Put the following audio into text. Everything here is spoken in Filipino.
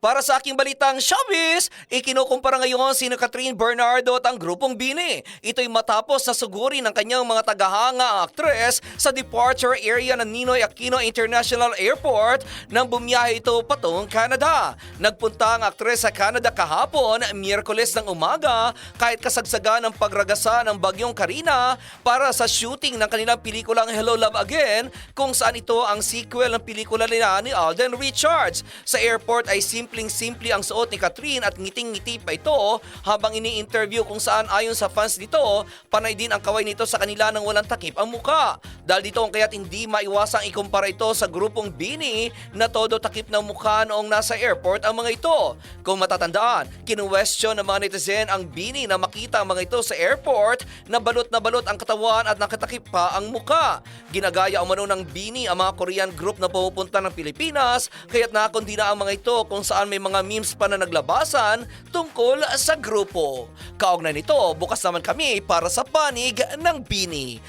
Para sa aking balitang showbiz, ikinukumpara ngayon si Catherine Bernardo at ang grupong Bini. Ito'y matapos na suguri ng kanyang mga tagahanga aktres sa departure area ng Ninoy Aquino International Airport nang bumiyahe ito patungong Canada. Nagpunta ang aktres sa Canada kahapon, Miyerkules ng umaga, kahit kasagsagan ng pagragasa ng bagyong Karina para sa shooting ng kanilang pelikulang Hello Love Again kung saan ito ang sequel ng pelikula nila ni Alden Richards. Sa airport ay simpleng-simple ang suot ni Catherine at ngiting-ngiti pa ito habang ini-interview kung saan ayon sa fans nito, panay din ang kaway nito sa kanila nang walang takip ang muka. Dahil dito ang kaya't hindi maiwasang ikumpara ito sa grupong Bini na todo takip ng mukha noong nasa airport ang mga ito. Kung matatandaan, kinuwestiyon ng mga netizen ang Bini na makita ang mga ito sa airport na balot na balot ang katawan at nakatakip pa ang muka. Ginagaya umano ng Bini ang mga Korean group na pupunta ng Pilipinas kaya't nakundi na ang mga ito kung saan may mga memes pa na naglabasan tungkol sa grupo. Kaugnay nito, bukas naman kami para sa panig ng Bini.